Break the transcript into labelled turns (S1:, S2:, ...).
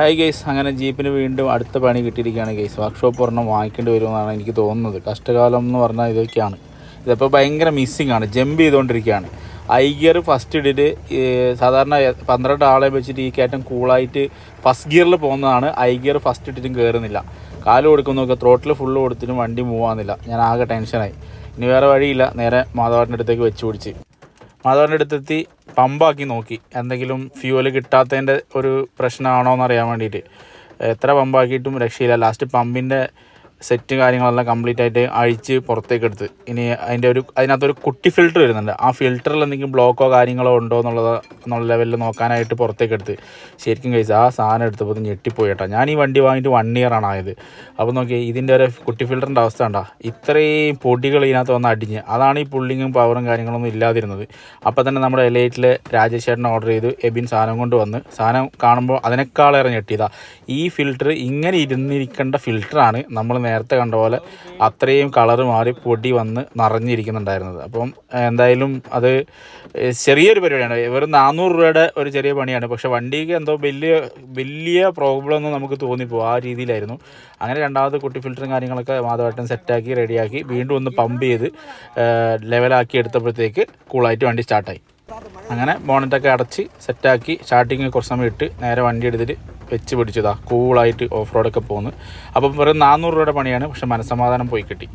S1: Hi guys അങ്ങനെ ജീപ്പിന് വീണ്ടും അടുത്ത പണി കിട്ടിയിരിക്കുകയാണ് ഗെയ്സ് വർക്ക്ഷോപ്പ് ഒരെണ്ണം വാങ്ങിക്കേണ്ടി വരുമെന്നാണ് എനിക്ക് തോന്നുന്നത്. കഷ്ടകാലം എന്ന് പറഞ്ഞാൽ ഇതൊക്കെയാണ്. ഇതിപ്പോൾ ഭയങ്കര മിസ്സിംഗ് ആണ്. ജമ്പ് ചെയ്തുകൊണ്ടിരിക്കുകയാണ് ഐ ഗിയർ ഫസ്റ്റ് ഇട്ടിട്ട് സാധാരണ പന്ത്രണ്ട് ആളെ വെച്ചിട്ട് ഈ കയറ്റം കൂളായിട്ട് ഫസ്റ്റ് ഗിയറിൽ പോകുന്നതാണ്. ഐ ഗിയർ ഫസ്റ്റ് ഇട്ടിട്ടും കയറുന്നില്ല കാൽ കൊടുക്കുന്നൊക്കെ ത്രോട്ടിൽ ഫുള്ള് കൊടുത്തിട്ടും വണ്ടി മൂവാന്നില്ല ഞാൻ ആകെ ടെൻഷനായി ഇനി വേറെ വഴിയില്ല. നേരെ മാധവാട്ടിന്റെ അടുത്തേക്ക് വെച്ച് പിടിച്ച്. മാധവാട്ടിന്റെ അടുത്തെത്തി. പമ്പാക്കി നോക്കി. എന്തെങ്കിലും ഫ്യൂവൽ കിട്ടാത്തതിന്റെ ഒരു പ്രശ്നമാണോ എന്ന് അറിയാൻ വേണ്ടിയിട്ട്. എത്ര പമ്പാക്കിയിട്ടും രക്ഷയില്ല. ലാസ്റ്റ് പമ്പിന്റെ സെറ്റ് കാര്യങ്ങളെല്ലാം കംപ്ലീറ്റ് ആയിട്ട് അഴിച്ച് പുറത്തേക്ക് എടുത്ത്. ഇനി അതിന്റെ ഒരു അതിനകത്തൊരു കുട്ടി ഫിൽറ്റർ വരുന്നുണ്ട്. ആ ഫിൽറ്ററിൽ എന്തെങ്കിലും ബ്ലോക്കോ കാര്യങ്ങളോ ഉണ്ടോ എന്നുള്ളത് എന്നുള്ള ലെവലിൽ നോക്കാനായിട്ട് പുറത്തേക്ക് എടുത്ത്. ശരിക്കും കഴിച്ചു ആ സാധനം എടുത്തപ്പോൾ ഞെട്ടിപ്പോയി കേട്ടോ. ഞാൻ ഈ വണ്ടി വാങ്ങിയിട്ട് വൺ ഇയർ ആണ് ആയത്. അപ്പോൾ നോക്കി ഇതിന്റെ ഒരു കുട്ടി ഫിൽറ്ററിന്റെ അവസ്ഥ ഉണ്ടാ ഇത്രയും പൊടികൾ ഇതിനകത്ത് വന്ന് അടിഞ്ഞ്. അതാണ് ഈ പുള്ളിങ്ങും പവറും കാര്യങ്ങളൊന്നും ഇല്ലാതിരുന്നത്. അപ്പോൾ തന്നെ നമ്മുടെ എലൈറ്റിൽ രാജേഷ് ചേട്ടൻ ഓർഡർ ചെയ്തു എബിൻ സാധനം കൊണ്ട് വന്ന് സാധനം കാണുമ്പോൾ അതിനേക്കാളേറെ ഞെട്ടിയതാണ് ഈ ഫിൽറ്റർ ഇങ്ങനെ ഇരുന്നിരിക്കേണ്ട ഫിൽറ്ററാണ് നമ്മൾ നേരത്തെ കണ്ട പോലെ അത്രയും കളർ മാറി പൊടി വന്ന് നിറഞ്ഞിരിക്കുന്നുണ്ടായിരുന്നത്. അപ്പം എന്തായാലും അത് ചെറിയൊരു പരിപാടിയാണ്. വെറും നാനൂറ് രൂപയുടെ ഒരു ചെറിയ പണിയാണ്. പക്ഷെ വണ്ടിക്ക് എന്തോ വലിയ വലിയ പ്രോബ്ലം ഒന്നും നമുക്ക് തോന്നിപ്പോകും ആ രീതിയിലായിരുന്നു. അങ്ങനെ രണ്ടാമത് കുട്ടി ഫിൽറ്ററും കാര്യങ്ങളൊക്കെ മാധവട്ടം സെറ്റാക്കി റെഡിയാക്കി വീണ്ടും ഒന്ന് പമ്പ് ചെയ്ത് ലെവലാക്കി എടുത്തപ്പോഴത്തേക്ക് കൂളായിട്ട് വണ്ടി സ്റ്റാർട്ടായി അങ്ങനെ ബോണറ്റൊക്കെ അടച്ച് സെറ്റാക്കി സ്റ്റാർട്ടിങ് കുറച്ച് സമയം ഇട്ട് നേരെ വണ്ടി എടുത്തിട്ട് വെച്ച് പിടിച്ചതാണ് കൂളായിട്ട് ഓഫ് റോഡൊക്കെ പോകുന്നു അപ്പം വെറും നാനൂറ് രൂപയുടെ പണിയാണ് പക്ഷെ മനസ്സമാധാനം പോയി കിട്ടി.